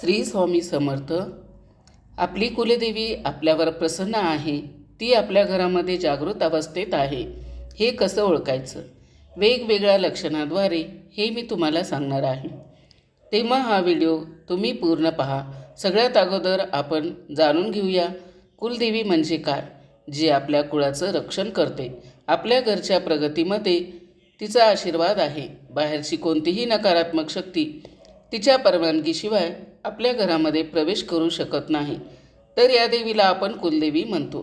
श्री स्वामी समर्थ. आपली कुलदेवी आपल्यावर प्रसन्न आहे. ती आपल्या घरामध्ये जागृत अवस्थेत आहे. हे कसं ओळखायचं? वेगवेगळ्या लक्षणाद्वारे हे मी तुम्हाला सांगणार आहे. तेव्हा हा व्हिडिओ तुम्ही पूर्ण पहा. सगळ्यात अगोदर आपण जाणून घेऊया कुलदेवी म्हणजे काय जी आपल्या कुळाचं रक्षण करते. आपल्या घरच्या प्रगतीमध्ये तिचा आशीर्वाद आहे. बाहेरची कोणतीही नकारात्मक शक्ती तिच्या परवानगीशिवाय आपल्या घरामध्ये प्रवेश करू शकत नाही. तर या देवीला आपण कुलदेवी म्हणतो.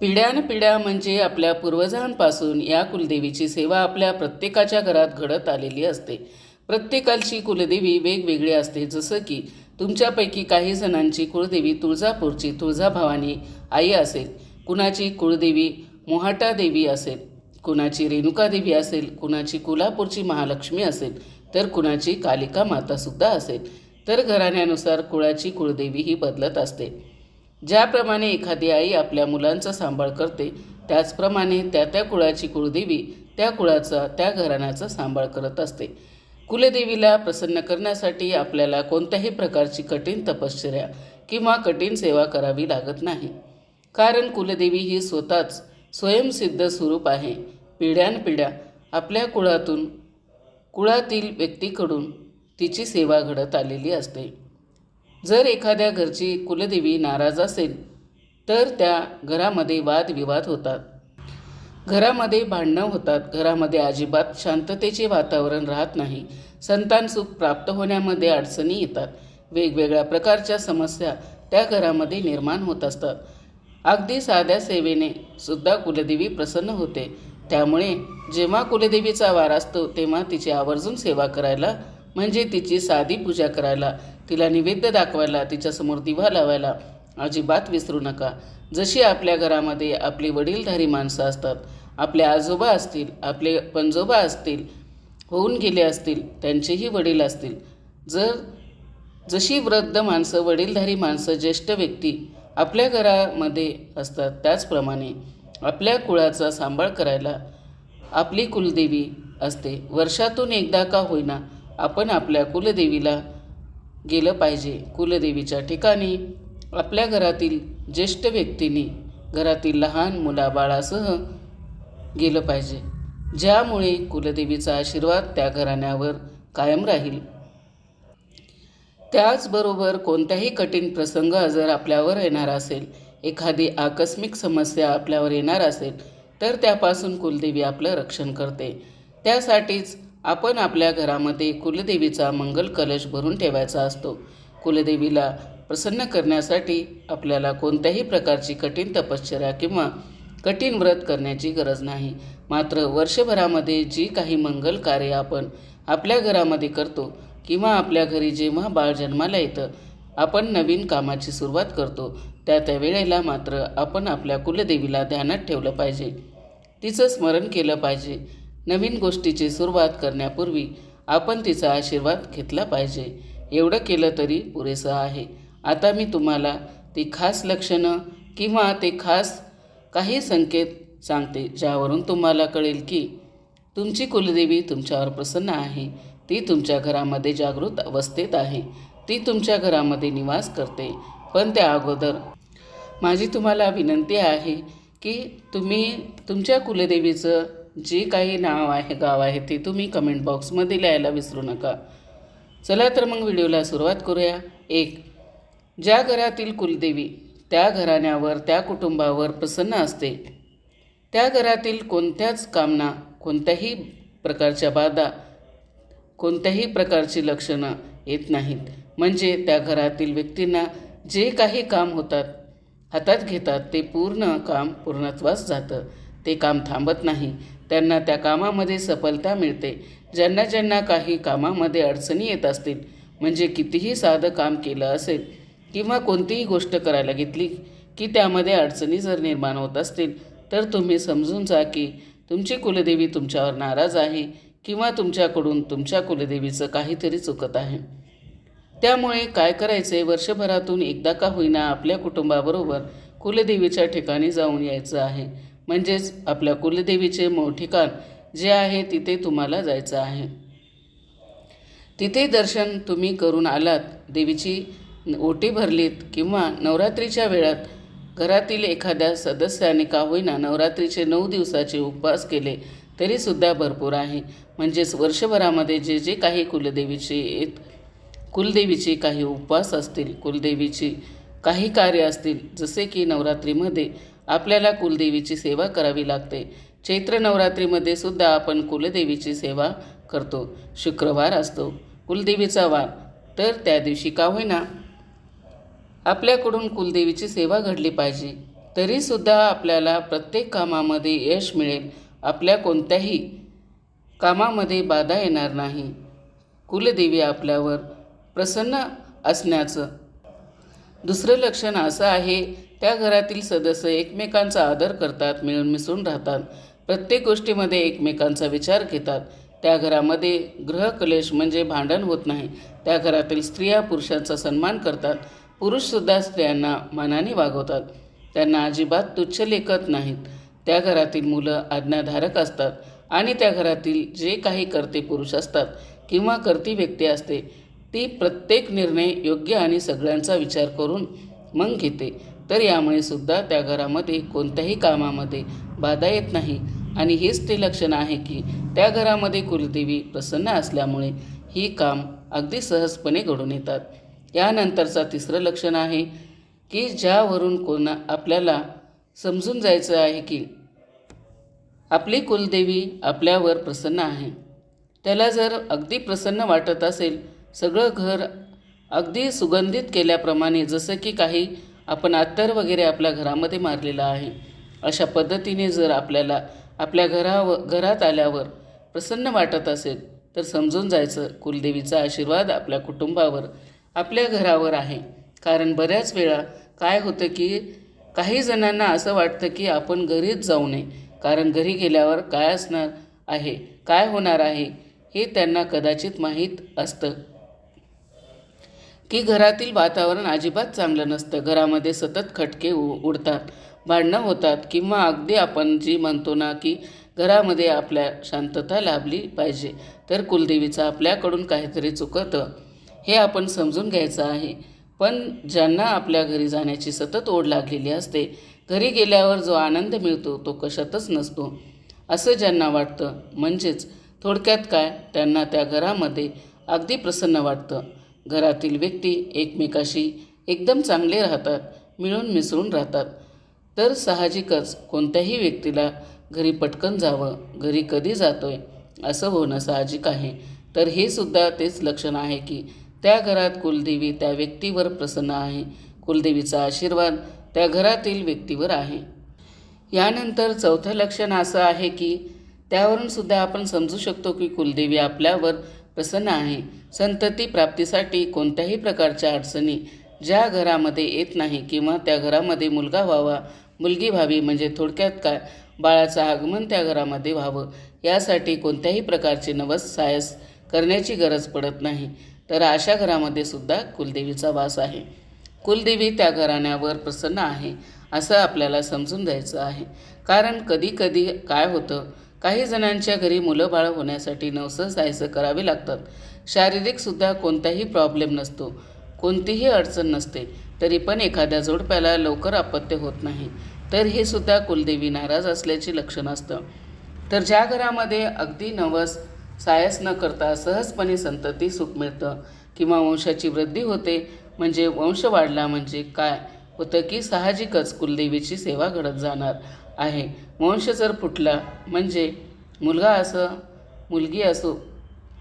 पिढ्यानपिढ्या म्हणजे आपल्या पूर्वजांपासून या कुलदेवीची सेवा आपल्या प्रत्येकाच्या घरात घडत आलेली असते. प्रत्येकाची कुलदेवी वेगवेगळी असते. जसं की तुमच्यापैकी काही जणांची कुळदेवी तुळजापूरची तुळजाभवानी आई असेल कुणाची कुळदेवी मोहाटा देवी असेल कुणाची रेणुका देवी असेल कुणाची कोल्हापूरची महालक्ष्मी असेल तर कुणाची कालिका मातासुद्धा असेल. तर घराण्यानुसार कुळाची कुळदेवी ही बदलत असते. ज्याप्रमाणे एखादी आई आपल्या मुलांचा सांभाळ करते त्याचप्रमाणे त्या त्या कुळाची कुळदेवी त्या कुळाचा त्या घराण्याचा सांभाळ करत असते. कुलदेवीला प्रसन्न करण्यासाठी आपल्याला कोणत्याही प्रकारची कठीण तपश्चर्या किंवा कठीण सेवा करावी लागत नाही. कारण कुलदेवी ही स्वतःच स्वयंसिद्ध स्वरूप आहे. पिढ्यानपिढ्या आपल्या कुळातून कुळातील व्यक्तीकडून तिची सेवा घडत आलेली असते. जर एखाद्या घरची कुलदेवी नाराज असेल तर त्या घरामध्ये वादविवाद होतात. घरामध्ये भांडणं होतात. घरामध्ये अजिबात शांततेचे वातावरण राहत नाही. संतान सुख प्राप्त होण्यामध्ये अडचणी येतात. वेगवेगळ्या प्रकारच्या समस्या त्या घरामध्ये निर्माण होत असतात. अगदी साध्या सेवेने सुद्धा कुलदेवी प्रसन्न होते. त्यामुळे जेव्हा कुलदेवीचा वार असतो तेव्हा तिची आवर्जून सेवा करायला म्हणजे तिची साधी पूजा करायला तिला निवेद्य दाखवायला तिच्यासमोर दिवा लावायला अजिबात विसरू नका. जशी आपल्या घरामध्ये आपली वडीलधारी माणसं असतात आपले आजोबा असतील आपले पंजोबा असतील होऊन गेले असतील त्यांचेही वडील असतील. जर जशी वृद्ध माणसं वडीलधारी माणसं ज्येष्ठ व्यक्ती आपल्या घरामध्ये असतात त्याचप्रमाणे आपल्या कुळाचा सांभाळ करायला आपली कुलदेवी असते. वर्षातून एकदा का होईना आपण आपल्या कुलदेवीला गेलं पाहिजे. कुलदेवीच्या ठिकाणी आपल्या घरातील ज्येष्ठ व्यक्तींनी घरातील लहान मुलाबाळासह गेलं पाहिजे. ज्यामुळे कुलदेवीचा आशीर्वाद त्या घराण्यावर कायम राहील. त्याचबरोबर कोणत्याही कठीण प्रसंग जर आपल्यावर येणार असेल एखादी आकस्मिक समस्या आपल्यावर येणार असेल तर त्यापासून कुलदेवी आपलं रक्षण करते. त्यासाठीच आपण आपल्या घरामध्ये कुलदेवीचा मंगल कलश भरून ठेवायचा असतो. कुलदेवीला प्रसन्न करण्यासाठी आपल्याला कोणत्याही प्रकारची कठीण तपश्चर्या किंवा कठीण व्रत करण्याची गरज नाही. मात्र वर्षभरामध्ये जी काही मंगल कार्य आपण आपल्या घरामध्ये करतो किंवा आपल्या घरी जेव्हा बाळ जन्माला येतं आपण नवीन कामाची सुरुवात करतो. त्या त्या वेळेला मात्र आपण आपल्या कुलदेवीला ध्यानात ठेवलं पाहिजे. तिचं स्मरण केलं पाहिजे. नवीन गोष्टीची सुरुवात करण्यापूर्वी आपण तिचा आशीर्वाद घेतला पाहिजे. एवढं केलं तरी पुरेसं आहे. आता मी तुम्हाला ती खास लक्षणं किंवा ते खास काही संकेत सांगते ज्यावरून तुम्हाला कळेल की तुमची कुलदेवी तुमच्यावर प्रसन्न आहे. ती तुमच्या घरामध्ये जागृत अवस्थेत आहे. ती तुमच्या घरामध्ये निवास करते. पण त्या अगोदर माझी तुम्हाला विनंती आहे की तुम्ही तुमच्या कुलदेवीचं जे काही नाव आहे गाव आहे ते तुम्ही कमेंट बॉक्समध्ये लिहायला विसरू नका. चला तर मग व्हिडिओला सुरुवात करूया. एक ज्या घरातील कुलदेवी त्या घराण्यावर त्या कुटुंबावर प्रसन्न असते. त्या घरातील कोणत्याच कामना कोणत्याही प्रकारच्या बाधा कोणत्याही प्रकारची लक्षणं येत नाहीत. म्हणजे त्या घरातील व्यक्तींना जे काही काम होतात हातात घेतात ते पूर्ण काम पूर्णत्वास जातं. ते काम थांबत नाही. त्यांना त्या कामामध्ये सफलता मिळते. ज्यांना ज्यांना काही कामामध्ये अडचणी येत असतील म्हणजे कितीही साधं काम केलं असेल किंवा कोणतीही गोष्ट करायला घेतली की त्यामध्ये अडचणी जर निर्माण होत असतील तर तुम्ही समजून जा की तुमची कुलदेवी तुमच्यावर नाराज आहे किंवा तुमच्याकडून तुमच्या कुलदेवीचं काहीतरी चुकत आहे. त्यामुळे काय करायचे? वर्षभरातून एकदा का होईना आपल्या कुटुंबाबरोबर कुलदेवीच्या ठिकाणी जाऊन यायचं आहे. म्हणजेच आपल्या कुलदेवीचे मूळ ठिकाण जे आहे तिथे तुम्हाला जायचं आहे. तिथे दर्शन तुम्ही करून आलात देवीची ओटी भरलीत किंवा नवरात्रीच्या वेळात घरातील एखाद्या सदस्याने का होईना नवरात्रीचे नऊ दिवसाचे उपवास केले तरीसुद्धा भरपूर आहे. म्हणजेच वर्षभरामध्ये जे जे काही कुलदेवीचे येत कुलदेवीचे काही उपवास असतील कुलदेवीची काही कार्य असतील जसे की नवरात्रीमध्ये आपल्याला कुलदेवीची सेवा करावी लागते. चैत्र नवरात्रीमध्ये सुद्धा आपण कुलदेवीची सेवा करतो. शुक्रवार असतो. कुलदेवीचा वार. तर त्या दिवशी का होईना आपल्याकडून कुलदेवीची सेवा घडली पाहिजे. तरीसुद्धा आपल्याला प्रत्येक कामामध्ये यश मिळेल. आपल्या कोणत्याही कामामध्ये बाधा येणार नाही. कुलदेवी आपल्यावर प्रसन्न असण्याचं दुसरं लक्षण असं आहे त्या घरातील सदस्य एकमेकांचा आदर करतात मिळून मिसळून राहतात. प्रत्येक गोष्टीमध्ये एकमेकांचा विचार घेतात. त्या घरामध्ये ग्रहकलेश म्हणजे भांडण होत नाही. त्या घरातील स्त्रिया पुरुषांचा सन्मान करतात. पुरुषसुद्धा स्त्रियांना मनाने वागवतात. त्यांना अजिबात तुच्छ लेखत नाहीत. त्या घरातील मुलं आज्ञाधारक असतात आणि त्या घरातील जे काही करते पुरुष असतात किंवा करती व्यक्ती असते ती प्रत्येक निर्णय योग्य आणि सगळ्यांचा विचार करून मग घेते. तर यामुळे सुद्धा त्या घरामध्ये कोणत्याही कामामध्ये बाधा येत नाही. आणि हेच ते लक्षण आहे की त्या घरामध्ये कुलदेवी प्रसन्न असल्यामुळे ही काम अगदी सहजपणे घडून येतात. यानंतरचा तिसरं लक्षण आहे की ज्यावरून कोणा आपल्याला समजून जायचं आहे की आपली कुलदेवी आपल्यावर प्रसन्न आहे. त्याला जर अगदी प्रसन्न वाटत असेल सगळं घर अगदी सुगंधित केल्याप्रमाणे जसं की काही आपण अत्तर वगैरे आपल्या घरामध्ये मारलेलं आहे. अशा पद्धतीने जर आपल्याला आपल्या घरावर घरात आल्यावर प्रसन्न वाटत असेल तर समजून जायचं कुलदेवीचा आशीर्वाद आपल्या कुटुंबावर आपल्या घरावर आहे. कारण बऱ्याच वेळा काय होतं की काही जणांना असं वाटतं की आपण घरीच जाऊ नये. कारण घरी गेल्यावर काय असणार आहे? काय होणार आहे? हे त्यांना कदाचित माहीत असतं. की घरातील वातावरण अजिबात चांगलं नसतं. घरामध्ये सतत खटके उ उडतात. भांडणं होतात किंवा अगदी आपण जी म्हणतो ना की घरामध्ये आपल्या शांतता लाभली पाहिजे तर कुलदेवीचं आपल्याकडून काहीतरी चुकतं. हे आपण समजून घ्यायचं आहे. पण ज्यांना आपल्या घरी जाण्याची सतत ओढ लागलेली असते घरी गेल्यावर जो आनंद मिळतो तो कशातच नसतो. असं ज्यांना वाटतं म्हणजेच थोडक्यात काय? त्यांना त्या घरामध्ये अगदी प्रसन्न वाटतं. घरातील व्यक्ती एकमेकाशी एकदम चांगले राहतात मिळून मिसळून राहतात. तर साहजिकच कोणत्याही व्यक्तीला घरी पटकन जावं घरी कधी जातोय असं होणं साहजिक आहे. तर हे सुद्धा तेच लक्षण आहे की त्या घरात कुलदेवी त्या व्यक्तीवर प्रसन्न आहे. कुलदेवीचा आशीर्वाद त्या घरातील व्यक्तीवर आहे. यानंतर चौथं लक्षण असं आहे की त्यावरून सुद्धा आपण समजू शकतो की कुलदेवी आपल्यावर प्रसन्न आहे. संतती प्राप्तीसाठी कोणत्याही प्रकारच्या अडचणी ज्या घरामध्ये येत नाही किंवा त्या घरामध्ये मुलगा व्हावा मुलगी व्हावी म्हणजे थोडक्यात काय? बाळाचं आगमन त्या घरामध्ये व्हावं यासाठी कोणत्याही प्रकारचे नवस सायस करण्याची गरज पडत नाही. तर अशा घरामध्ये सुद्धा कुलदेवीचा वास आहे. कुलदेवी त्या घराण्यावर प्रसन्न आहे असं आपल्याला समजून द्यायचं आहे. कारण कधी कधी काय होतं? काही जणांच्या घरी मुलं बाळ होण्यासाठी नवसं जायचं करावे लागतात. शारीरिकसुद्धा कोणताही प्रॉब्लेम नसतो. कोणतीही अडचण नसते. तरी पण एखाद्या जोडप्याला लवकर अपत्य होत नाही. तर हे सुद्धा कुलदेवी नाराज असल्याचे लक्षण असतं. तर ज्या घरामध्ये अगदी नवस सायस न करता सहजपणे संतती सुख मिळतं किंवा वंशाची वृद्धी होते म्हणजे वंश वाढला म्हणजे काय? होतं की साहजिकच कुलदेवीची सेवा घडत जाणार आहे. वंश जर फुटला म्हणजे मुलगा असं मुलगी असो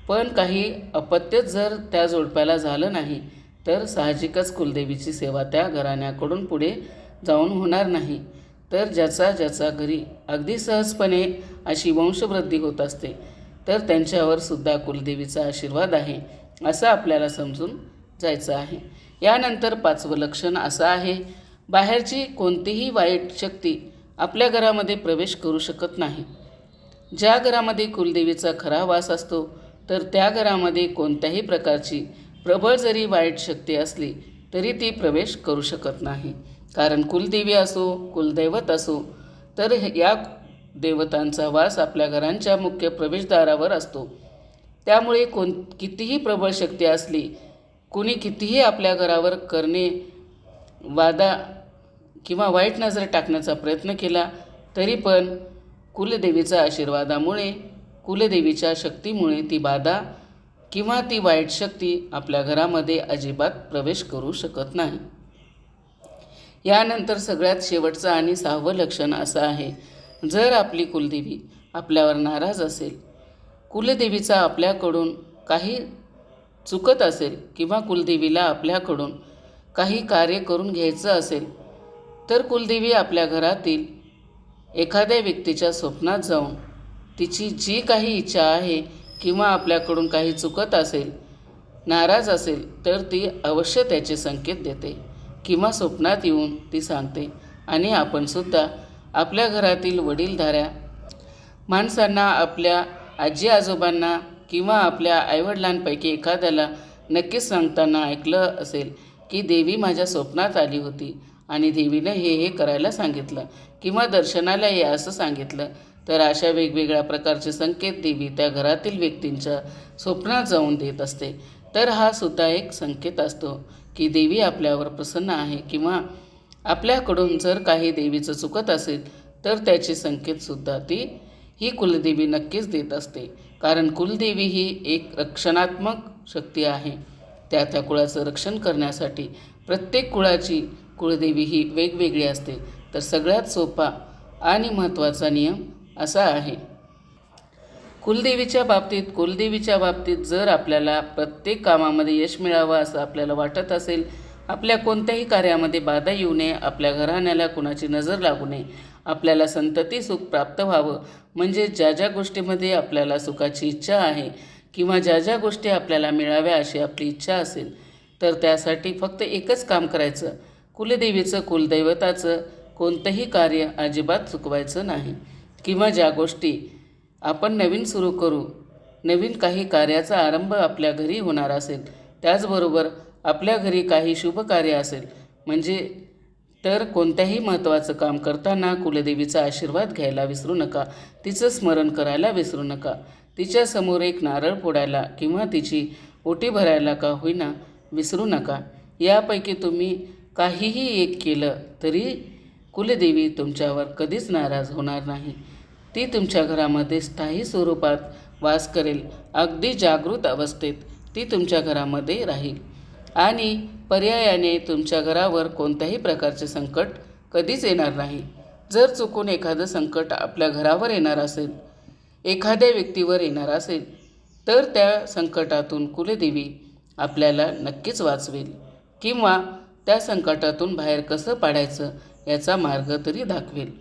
पण काही अपत्यच जर त्या जोडप्याला झालं नाही तर साहजिकच कुलदेवीची सेवा त्या घराण्याकडून पुढे जाऊन होणार नाही. तर ज्याचा ज्याचा घरी अगदी सहजपणे अशी वंशवृद्धी होत असते तर त्यांच्यावर सुद्धा कुलदेवीचा आशीर्वाद आहे असं आपल्याला समजून जायचं आहे. यानंतर पाचवं लक्षण असं आहे बाहेरची कोणतीही वाईट शक्ती आपल्या घरामध्ये प्रवेश करू शकत नाही. ज्या घरामध्ये कुलदेवीचा खरा वास असतो तर त्या घरामध्ये कोणत्याही प्रकारची प्रबळ जरी वाईट शक्ती असली तरी ती प्रवेश करू शकत नाही. कारण कुलदेवी असो कुलदैवत असो तर या देवतांचा वास आपल्या घरांच्या मुख्य प्रवेशद्वारावर असतो. त्यामुळे कोण कितीही प्रबळ शक्ती असली कुणी कितीही आपल्या घरावर करणे वादा किंवा वाईट नजर टाकण्याचा प्रयत्न केला तरी पण कुलदेवीच्या आशीर्वादामुळे कुलदेवीच्या शक्तीमुळे ती बाधा किंवा ती वाईट शक्ती आपल्या घरामध्ये अजिबात प्रवेश करू शकत नाही. यानंतर सगळ्यात शेवटचं आणि सहावं लक्षण असं आहे जर आपली कुलदेवी आपल्यावर नाराज असेल कुलदेवीचा आपल्याकडून काही चुकत असेल किंवा कुलदेवीला आपल्याकडून काही कार्य करून घ्यायचं असेल तर कुलदेवी आपल्या घरातील एखाद्या व्यक्तीच्या स्वप्नात जाऊन तिची जी काही इच्छा आहे किंवा आपल्याकडून काही चुकत असेल नाराज असेल तर ती अवश्य त्याचे संकेत देते किंवा स्वप्नात येऊन ती सांगते. आणि आपणसुद्धा आपल्या घरातील वडीलधाऱ्या माणसांना आपल्या आजी आजोबांना किंवा आपल्या आईवडिलांपैकी एखाद्याला नक्कीच सांगताना ऐकलं असेल की देवी माझ्या स्वप्नात आली होती आणि देवीनं हे हे करायला सांगितलं किंवा दर्शनाला ये असं सांगितलं तर अशा वेगवेगळ्या प्रकारचे संकेत देवी त्या घरातील व्यक्तींच्या स्वप्नात जाऊन देत असते. तर हा सुद्धा एक संकेत असतो की देवी आपल्यावर प्रसन्न आहे किंवा आपल्याकडून जर काही देवीचं चुकत असेल तर त्याचे संकेतसुद्धा ती ही कुलदेवी नक्कीच देत असते. कारण कुलदेवी ही एक रक्षणात्मक शक्ती आहे. त्या त्या कुळाचं रक्षण करण्यासाठी प्रत्येक कुळाची कुळदेवी ही वेगवेगळी असते. तर सगळ्यात सोपा आणि महत्त्वाचा नियम असा आहे. कुलदेवीच्या बाबतीत कुलदेवीच्या बाबतीत जर आपल्याला प्रत्येक कामामध्ये यश मिळावं असं आपल्याला वाटत असेल आपल्या कोणत्याही कार्यामध्ये बाधा येऊ नये आपल्या घराण्याला कुणाची नजर लागू नये आपल्याला संतती सुख प्राप्त व्हावं म्हणजे ज्या ज्या गोष्टीमध्ये आपल्याला सुखाची इच्छा आहे किंवा ज्या ज्या गोष्टी आपल्याला मिळाव्या अशी आपली इच्छा असेल तर त्यासाठी फक्त एकच काम करायचं कुलदेवीचं कुलदैवताचं कोणतंही कार्य अजिबात चुकवायचं नाही. किंवा ज्या गोष्टी आपण नवीन सुरू करू नवीन काही कार्याचा आरंभ आपल्या घरी होणार असेल त्याचबरोबर आपल्या घरी काही शुभ कार्य असेल म्हणजे तर कोणत्याही महत्त्वाचं काम करताना कुलदेवीचा आशीर्वाद घ्यायला विसरू नका तिचं स्मरण करायला विसरू नका. तिच्यासमोर एक नारळ फोडायला किंवा तिची ओटी भरायला का होईना विसरू नका. यापैकी तुम्ही काहीही एक केलं तरी कुलदेवी तुमच्यावर कधीच नाराज होणार नाही. ती तुमच्या घरामध्ये स्थायी स्वरूपात वास करेल. अगदी जागृत अवस्थेत ती तुमच्या घरामध्ये राहील. आणि पर्यायाने तुमच्या घरावर कोणत्याही प्रकारचे संकट कधीच येणार नाही. जर चुकून एखादं संकट आपल्या घरावर येणार असेल एखाद्या व्यक्तीवर येणार असेल तर त्या संकटातून कुलदेवी आपल्याला नक्कीच वाचवेल. किंवा त्या संकटातून बाहेर कसं पाडायचं याचा मार्ग तरी दाखवेल.